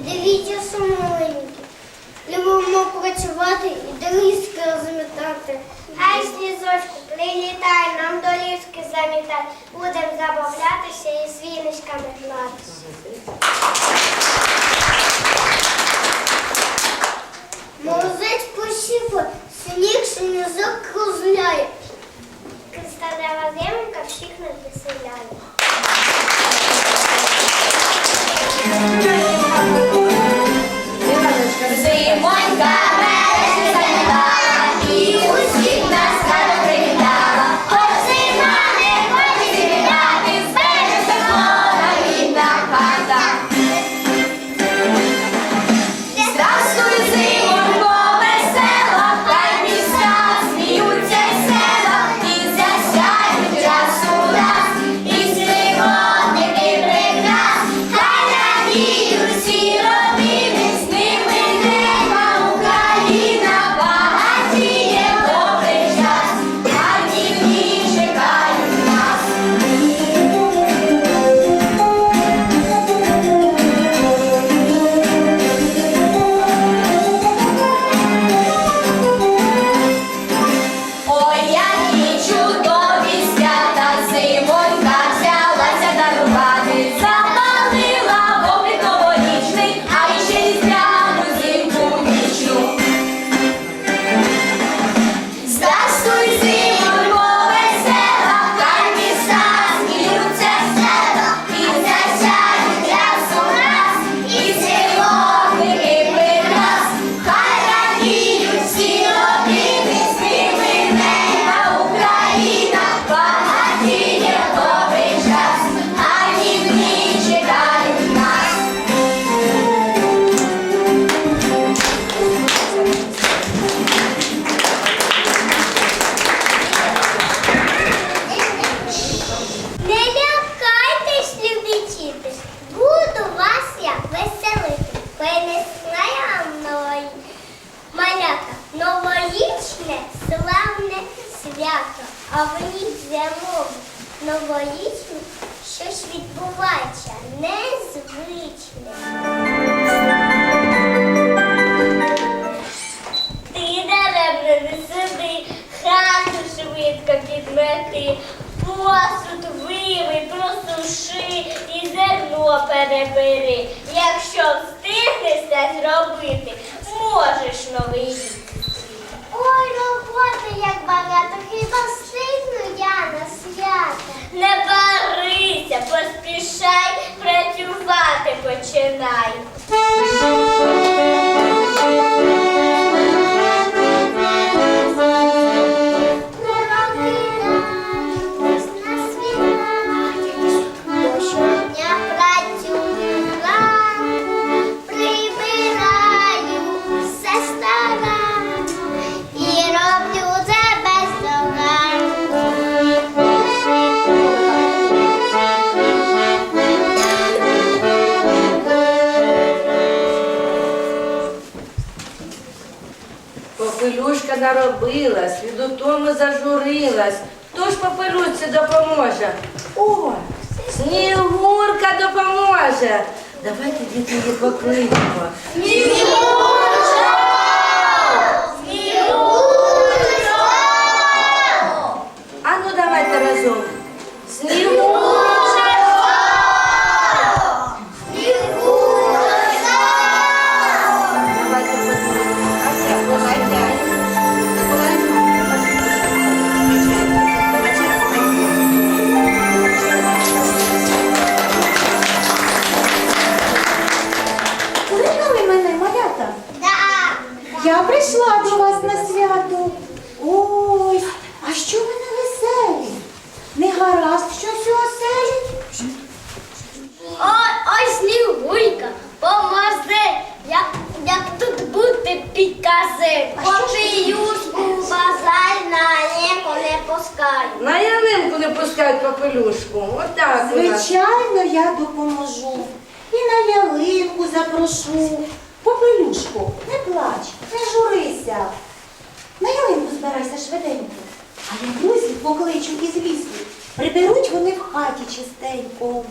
дивіться сумненькі. Любимо працювати і до ліски розмітати. Ай, снізочку, прилітай, нам до ліски замітай. Будемо забавлятися і з віночками гратися. Морозець посіпа, сніг сніжок розляє. Кристалева земка всіх не виселяє. Same one guy. зробити можеш новий рік. наробилась, від утому зажурилась. Хто ж попелюці допоможе? О, снігурка допоможе. Давайте діти її. Снігурка! старайся швиденько. А я друзів покличу із лісу. Приберуть вони в хаті чистенько.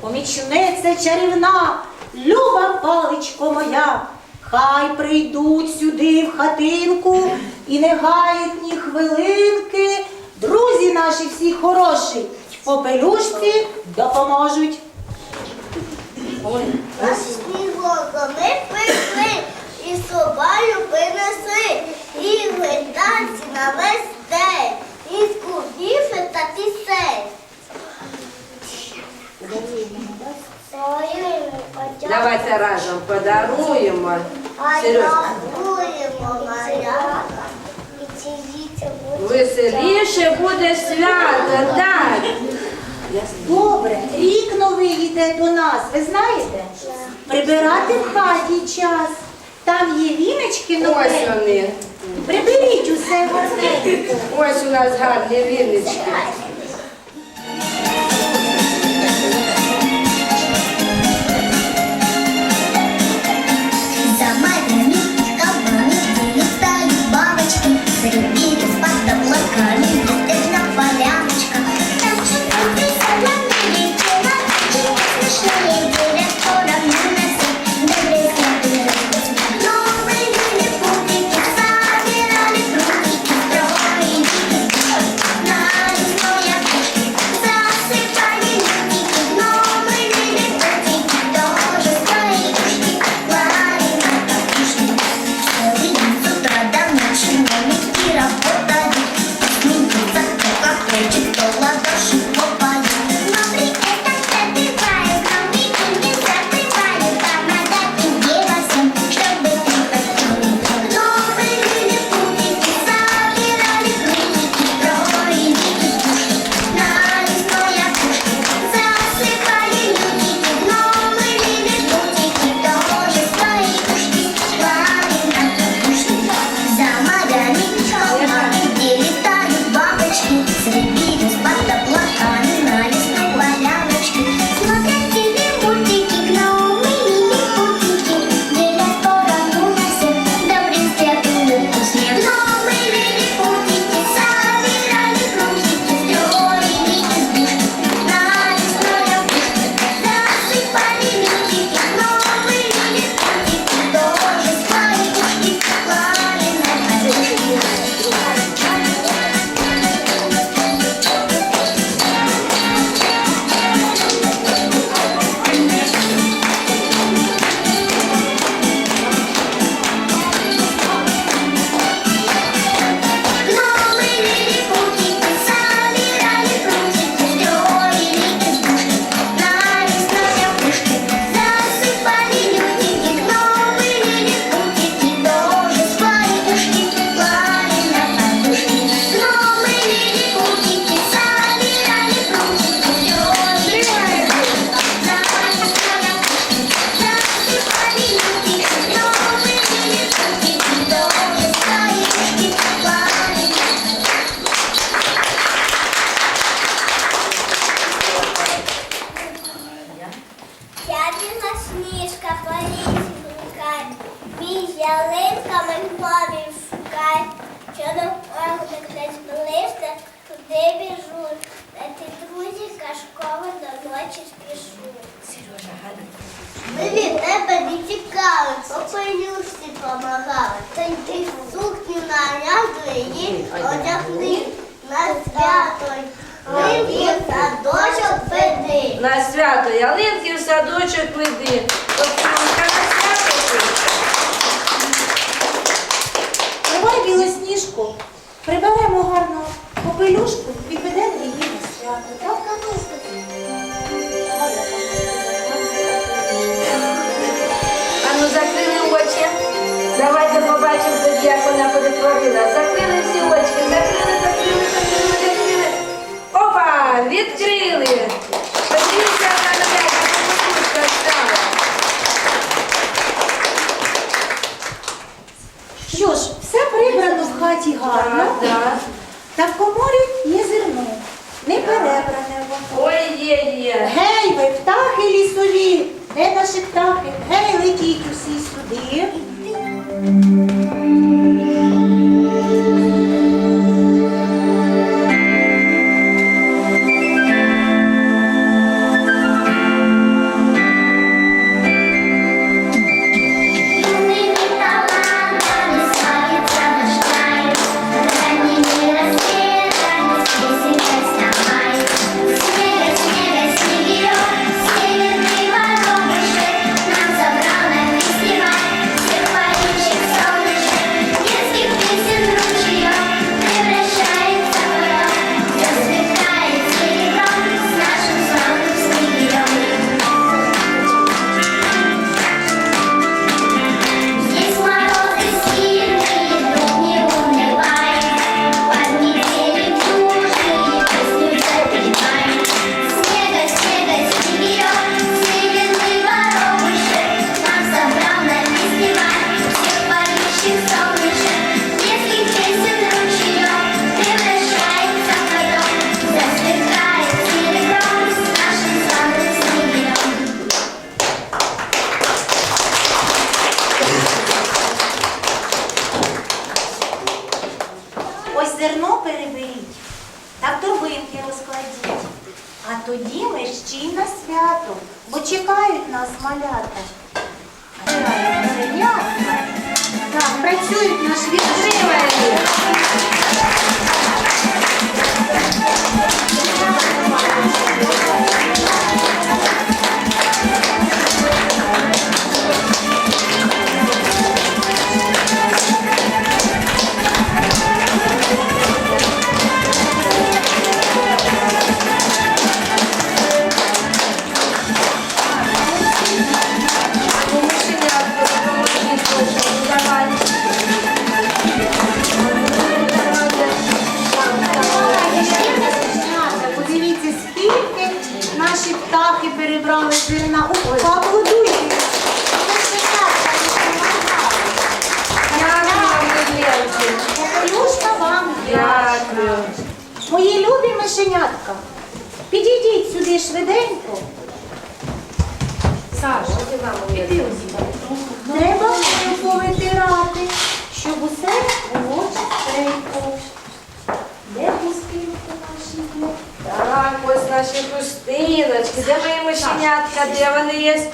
Помічниця чарівна, люба паличко моя. Хай прийдуть сюди в хатинку і не гають ні хвилинки. Друзі наші всі хороші, попелюшці допоможуть. Ой, Снігока, ми пішли і собою принеси. Співли танці на весь день, Іску віфи та пісень. Давайте разом подаруємо. Сережка. Веселіше буде свято, так. Добре, рік новий йде до нас, ви знаєте? Прибирати в хаті час. Там є віночки нові. Ось вони. Приберіть усе гарненько. Ось у нас гарні віннички. За малями, коврами вылетали бабочки, Зарядили под облаками, летать на поляночках. Там же кругом не смешно Приберемо є. Гей, ви птахи лісові, де наші птахи? Гей, летіть усі сюди. зерно переберіть та в торбинки розкладіть. А тоді ми ще й на свято, бо чекають нас малята. Так, працюють наші відживані. Мишенятка? Де вони є?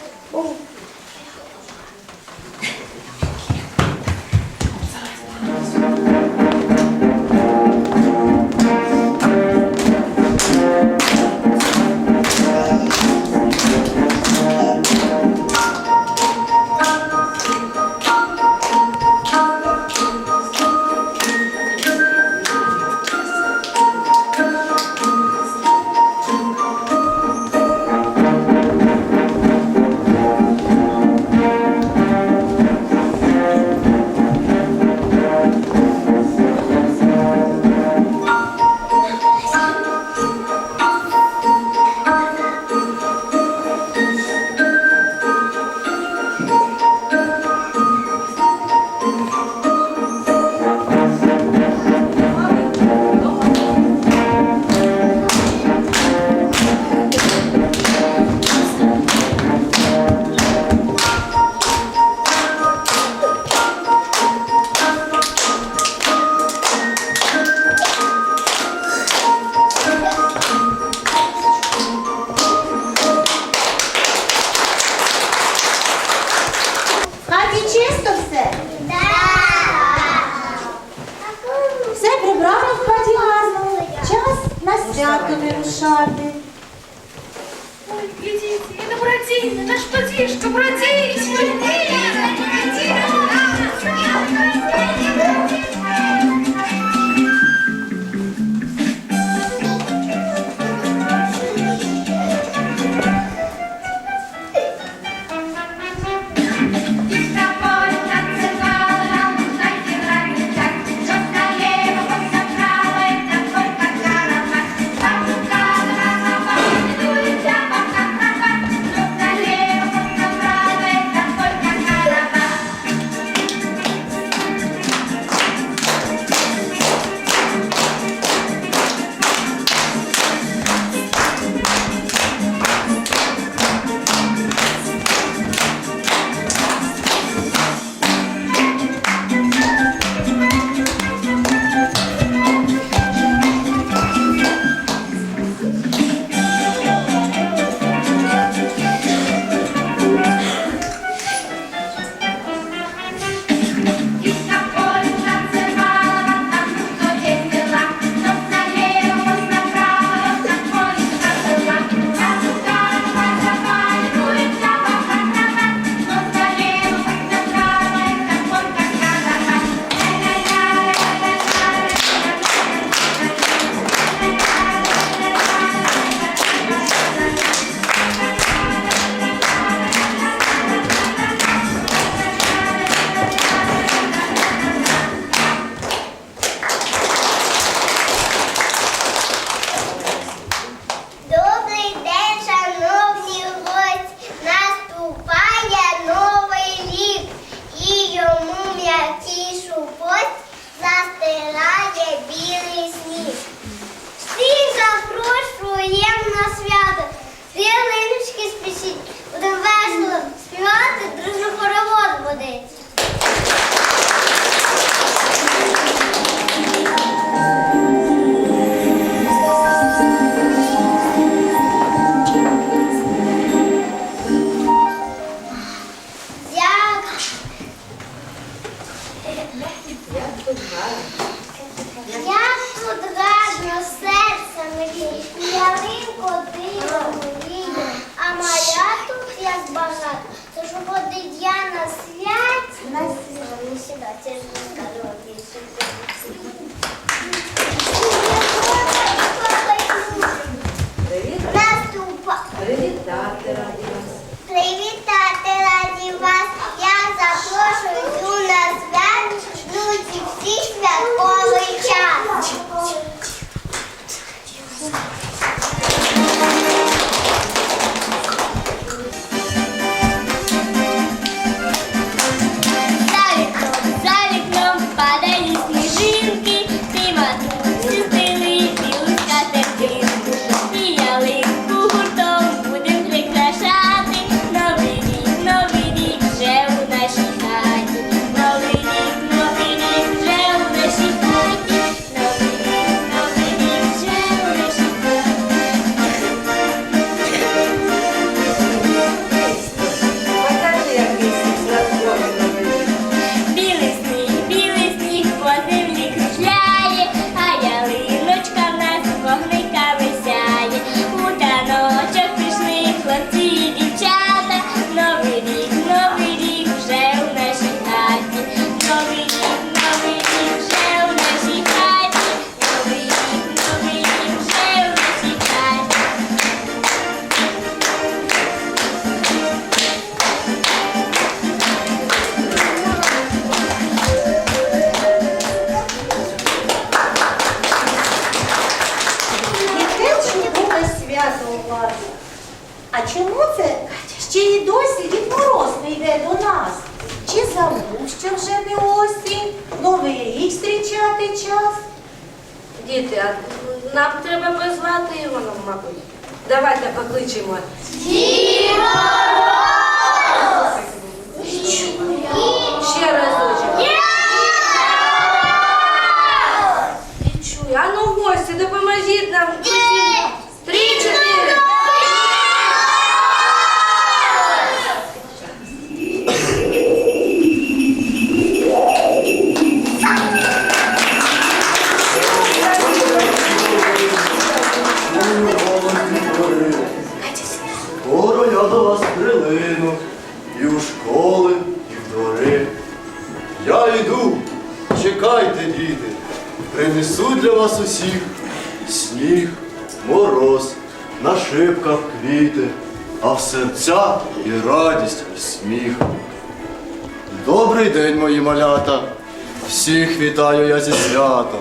Свято вирушати. Ой, глядите, это братина, наш братишка, братишка, Thank малята, всіх вітаю я зі святом.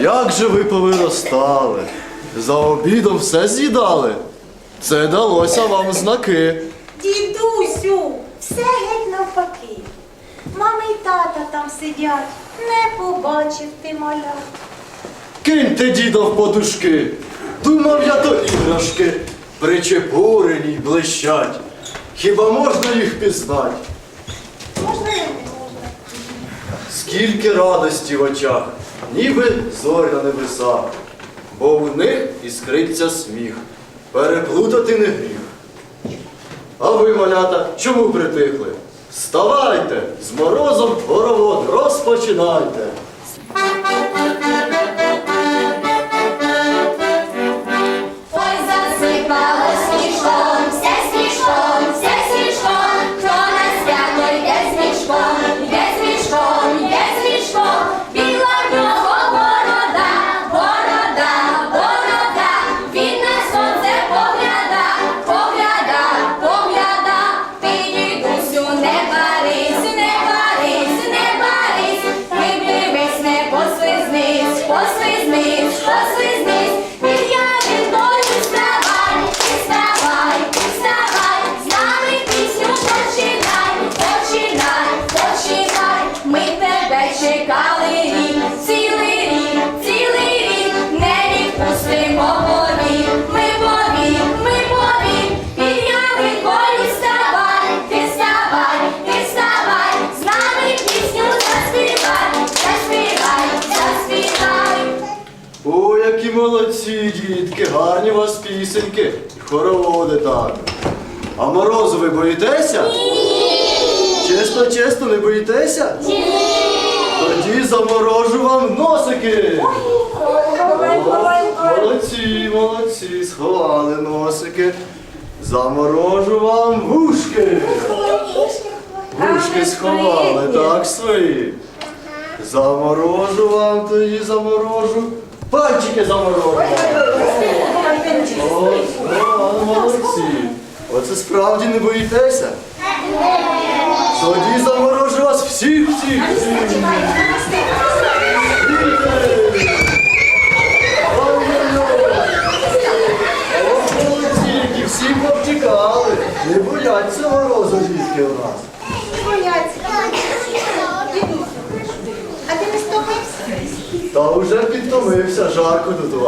Як же ви повиростали, за обідом все з'їдали. Це далося вам знаки. Дідусю, все геть навпаки. Мами й тата там сидять, не побачив ти маля. Киньте, діда, в подушки, думав я то іграшки, причепурені й блищать. Хіба можна їх пізнать? скільки радості в очах, ніби зорь на небесах, бо в них іскриться сміх, переплутати не гріх. А ви, малята, чому притихли? Вставайте, з морозом хоровод розпочинайте. Гарні у вас пісеньки, і хороводи так. А морозу ви боїтеся? Ні! Чесно, чесно, не боїтеся? Ні! Тоді заморожу вам носики. Молодці, молодці, сховали носики. Заморожу вам вушки. Вушки сховали, так свої. Заморожу вам, тоді заморожу. Пальчики заморожу. О, молодці. Оце справді не боїтеся? Тоді заморожу вас всіх, всіх, всі повтікали. Не бояться морозу дітки у нас. А ти не стомився? Та вже підтомився, жарко тут у вас.